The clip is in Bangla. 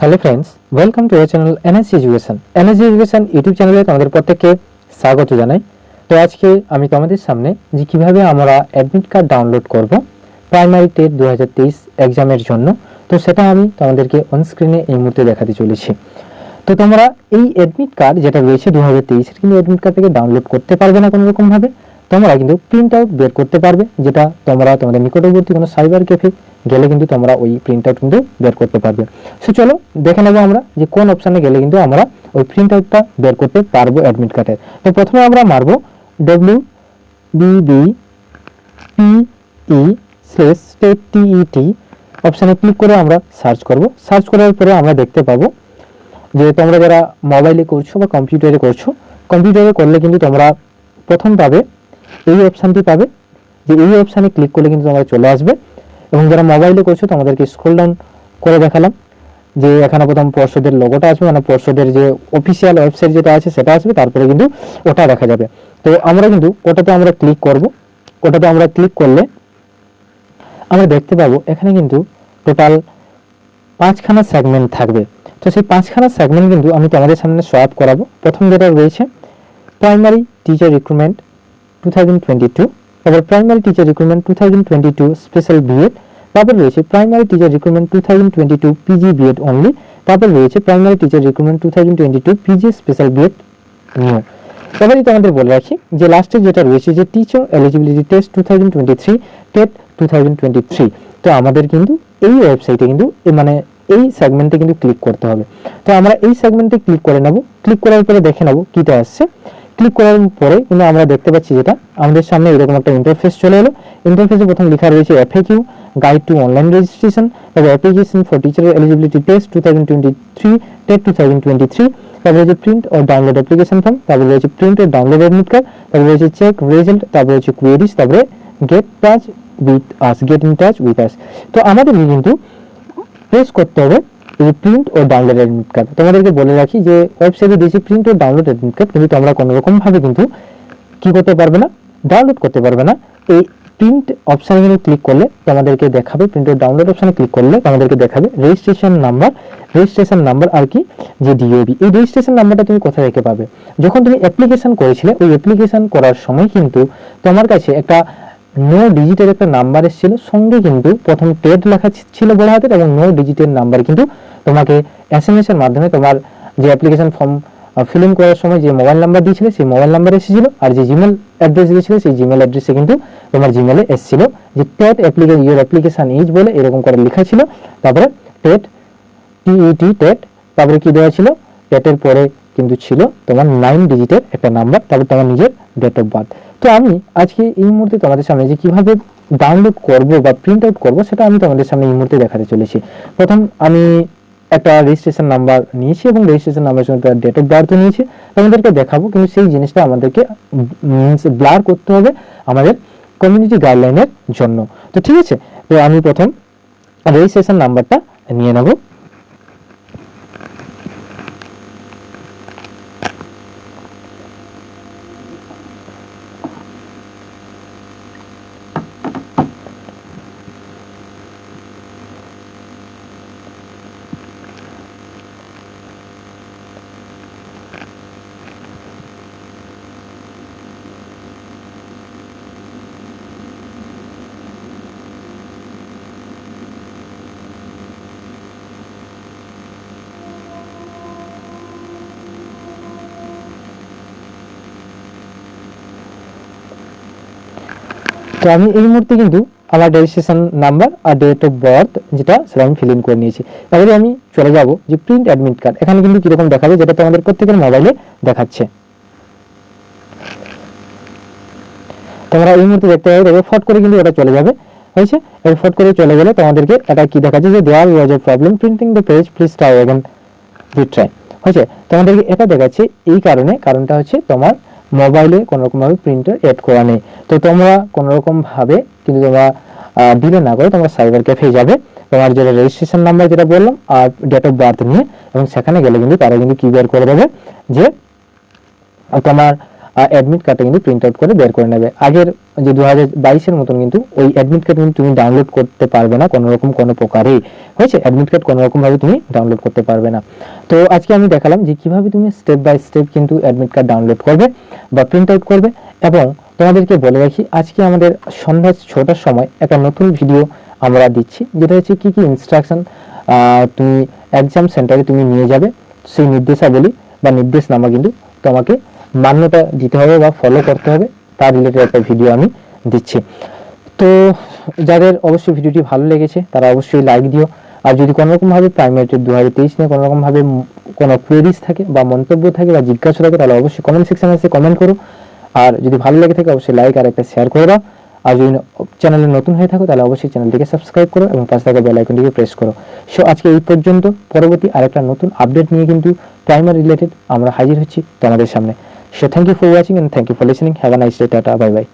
Hello friends welcome to your channel NAC education NAC education YouTube চ্যানেলে তোমাদের প্রত্যেককে স্বাগত জানাই। তো আজকে আমি তোমাদের সামনে যে কীভাবে আমরা অ্যাডমিট কার্ড ডাউনলোড করব প্রাইমারি টেট দু তেইশ এক্সামের জন্য, তো সেটা আমি তোমাদেরকে অন স্ক্রিনে এই মুহূর্তে দেখাতে চলেছি। তো তোমরা এই অ্যাডমিট কার্ড যেটা রয়েছে দু হাজার তেইশের কিন্তু অ্যাডমিট কার্ড থেকে ডাউনলোড করতে পারবে না কোনো রকমভাবে তোমরা কিন্তু প্রিন্ট আউট বের করতে পারবে, যেটা তোমরা তোমাদের নিকটবর্তী কোনো সাইবার ক্যাফে গেলে কিন্তু তোমরা ওই প্রিন্ট আউট কিন্তু বের করতে পারবে। সো চলো দেখে নেব আমরা যে কোন অপশানে গেলে কিন্তু আমরা ওই প্রিন্ট আউটটা বের করতে পারব অ্যাডমিট কার্ডের তো প্রথমে আমরা মারবো W BB PE slash state TET অপশানে ক্লিক করে আমরা সার্চ করব। সার্চ করার পরে আমরা দেখতে পাবো যে তোমরা যারা মোবাইলে করছ বা কম্পিউটারে করছ কম্পিউটারে করলে কিন্তু তোমরা প্রথম পাবে এই অপশানটি পাবে। যে এই অপশানে ক্লিক করলে কিন্তু তোমরা চলে আসবে। এবং যারা মোবাইলে করছ, তোমাদেরকে স্ক্রল ডাউন করে দেখালাম যে এখানে প্রথম পর্ষদের লোগোটা আসবে মানে পর্ষদের যে অফিসিয়াল ওয়েবসাইট যেটা আছে, সেটা আসবে, তারপরে কিন্তু ওটা দেখা যাবে। তো আমরা কিন্তু ওটাতে আমরা ক্লিক করব। ওটাতে আমরা ক্লিক করলে আমরা দেখতে পাবো, এখানে কিন্তু টোটাল পাঁচখানা সেগমেন্ট থাকবে। তো সেই পাঁচখানা সেগমেন্ট কিন্তু আমি তোমাদের সামনে সোয়াপ করাবো। প্রথম যেটা রয়েছে primary teacher recruitment two thousand twenty two তারপর primary teacher recruitment two thousand twenty two special BEd তারপর রয়েছে primary teacher recruitment two thousand twenty two PG BEd only তারপর রয়েছে primary teacher recruitment two thousand twenty two PG special BEd new এবারে তোমাদের বলে রাখি যে লাস্টে যেটা রয়েছে যে teacher eligibility test two thousand twenty three TET two thousand twenty three তো আমাদের কিন্তু এই ওয়েবসাইটে কিন্তু মানে এই সেগমেন্টে কিন্তু ক্লিক করতে হবে। তো আমরা এই সেগমেন্টে ক্লিক করে নেব। ক্লিক করার পরে দেখে নেব কিটা আসছে। ক্লিক করার পরে কিন্তু আমরা দেখতে পাচ্ছি যেটা আমাদের সামনে এরকম একটা ইন্টারফেস চলে এলো। ইন্টারফেসে প্রথম লেখা রয়েছে FAQ guide to online registration তারপর application for teacher eligibility test two thousand twenty three TET two thousand twenty three তারপরে রয়েছে প্রিন্ট ও ডাউনলোড অ্যাপ্লিকেশন ফর্ম তারপরে রয়েছে প্রিন্ট ও ডাউনলোড অ্যাডমিট কার্ড তারপরে রয়েছে চেক রেজাল্ট তারপরে রয়েছে কোয়েরিজ তারপরে get touch with us get in touch with us তো আমাদের কিন্তু প্রেস করতে হবে এই প্রিন্ট ও ডাউনলোড অ্যাডমিট কার্ড তোমাদেরকে বলে রাখি যে ওয়েবসাইটে দিয়েছি প্রিন্ট ও ডাউনলোড অ্যাডমিট কার্ড কিন্তু তোমরা কোনো রকম ভাবে কিন্তু কি করতে পারবে না ডাউনলোড করতে পারবে না। এই প্রিন্ট অপশানে কিন্তু ক্লিক করলে তোমাদেরকে দেখাবে প্রিন্ট ও ডাউনলোড অপশানে ক্লিক করলে তোমাদেরকে দেখাবে রেজিস্ট্রেশন নাম্বার রেজিস্ট্রেশন নাম্বার আর কি যে ডিওবি এই রেজিস্ট্রেশন নাম্বারটা তুমি কোথায় রেখে পাবে? যখন তুমি অ্যাপ্লিকেশন করেছিলে, ওই অ্যাপ্লিকেশন করার সময় কিন্তু তোমার কাছে একটা নো ডিজিটের একটা নাম্বার এসেছিল, সঙ্গে কিন্তু প্রথম টেড লেখা ছিল বড় হাতের এবং নো ডিজিটের নাম্বার কিন্তু তোমাকে এস এম এস এর মাধ্যমে তোমার যে অ্যাপ্লিকেশন ফর্ম ফিল করার সময় যে মোবাইল নাম্বার দিয়েছিলে, সেই মোবাইল নাম্বার এসেছিল আর যে জিমেল অ্যাড্রেস দিয়েছিল, সেই জিমেল অ্যাড্রেসে কিন্তু তোমার জিমেলে এসেছিল যে TET application your application is বলে এরকম করে লেখা ছিল। তারপরে টেট টিইটি টেট তারপরে কি দেওয়া ছিল? টেটের পরে কিন্তু ছিল তোমার নাইন ডিজিটের একটা নাম্বার তারপর তোমার নিজের ডেট অফ বার্থ তো আমি আজকে এই মুহূর্তে তোমাদের সামনে যে কীভাবে ডাউনলোড করব বা প্রিন্ট আউট করব সেটা আমি তোমাদের সামনে এই মুহূর্তে দেখাতে চলেছি। প্রথম আমি একটা রেজিস্ট্রেশন নাম্বার নিয়েছি এবং রেজিস্ট্রেশন নাম্বার সঙ্গে তার ডেট অফ বার্থ নিয়েছি। তোমাদেরকে দেখাবো, কিন্তু সেই জিনিসটা আমাদেরকে ব্লার করতে হবে আমাদের কমিউনিটি গাইডলাইনের জন্য। তো ঠিক আছে? তো আমি প্রথম রেজিস্ট্রেশন নাম্বারটা নিয়ে নেব। তো আমি এই মুহূর্তে কিন্তু আমার রেজিস্ট্রেশন নাম্বার আর ডেট অফ বার্থ যেটা সেটা আমি ফিল ইন করে নিয়েছি। তাহলে আমি চলে যাব যে প্রিন্ট অ্যাডমিট কার্ড এখানে কিন্তু কীরকম দেখাবে যেটা তোমাদের প্রত্যেকের মোবাইলে দেখাচ্ছে। তোমরা এই মুহূর্তে দেখতে পাবে ফট করে কিন্তু এটা চলে যাবে। হয়েছে? এর ফট করে চলে গেলে তোমাদেরকে এটা কি দেখাচ্ছে যে there was a problem printing the page please try again retry হয়েছে? তোমাদেরকে এটা দেখাচ্ছে এই কারণে, কারণটা হচ্ছে তোমার মোবাইলে কোনোরকমভাবে রকম ভাবে প্রিন্টার এড করা নেই। তো তোমরা কোনোরকমভাবে রকম ভাবে কিন্তু তোমরা ডিলে না করে তোমরা সাইবার ক্যাফে যাবে। তোমার যেটা রেজিস্ট্রেশন নাম্বার যেটা বললাম, আর ডেট অফ বার্থ নিয়ে, এবং সেখানে গেলে কিন্তু তারা কিন্তু কি বের করে দেবে যে তোমার অ্যাডমিট কার্ডটা কিন্তু প্রিন্ট আউট করে বের করে নেবে। আগের যে দু হাজার বাইশের মতন কিন্তু ওই অ্যাডমিট কার্ড কিন্তু তুমি ডাউনলোড করতে পারবে না কোনো রকম কোনো প্রকারেই। হয়েছে? অ্যাডমিট কার্ড কোনো রকমভাবে তুমি ডাউনলোড করতে পারবে না। তো আজকে আমি দেখালাম যে কীভাবে তুমি স্টেপ বাই স্টেপ কিন্তু অ্যাডমিট কার্ড ডাউনলোড করবে বা প্রিন্ট আউট করবে এবং তোমাদেরকে বলে রাখি, আজকে আমাদের সন্ধ্যা ছটার সময় একটা নতুন ভিডিও আমরা দিচ্ছি। যেটা হচ্ছে কি কি ইনস্ট্রাকশন তুমি এক্সাম সেন্টারে তুমি নিয়ে যাবে। সেই নির্দেশাবলী বা নির্দেশনামা কিন্তু তোমাকে মান্যতা দিতে হবে বা ফলো করতে হবে, তার রিলেটেড একটা ভিডিও আমি দিচ্ছি। তো যাদের অবশ্যই ভিডিওটি ভালো লেগেছে, তারা অবশ্যই লাইক দিও। আর যদি কোনো রকমভাবে প্রাইমারি দু হাজার তেইশ নিয়ে কোনো রকমভাবে ম- কোনো কোয়েরিজ থাকে বা মন্তব্য থাকে বা জিজ্ঞাসা থাকে, তাহলে অবশ্যই কমেন্ট সেকশনে এসে কমেন্ট করো। আর যদি ভালো লেগে থাকে, অবশ্যই লাইক আর একটা শেয়ার করে দাও। আর যদি চ্যানেলে নতুন হয়ে থাকো, তাহলে অবশ্যই চ্যানেলটিকে সাবস্ক্রাইব করো এবং পাশে থাকা বেল আইকনটিকে প্রেস করো। সো আজকে এই পর্যন্ত। পরবর্তী আরেকটা নতুন আপডেট নিয়ে কিন্তু প্রাইমারি রিলেটেড আমরা হাজির হচ্ছি তোমাদের সামনে। So thank you for watching and thank you for listening have a nice day tata bye bye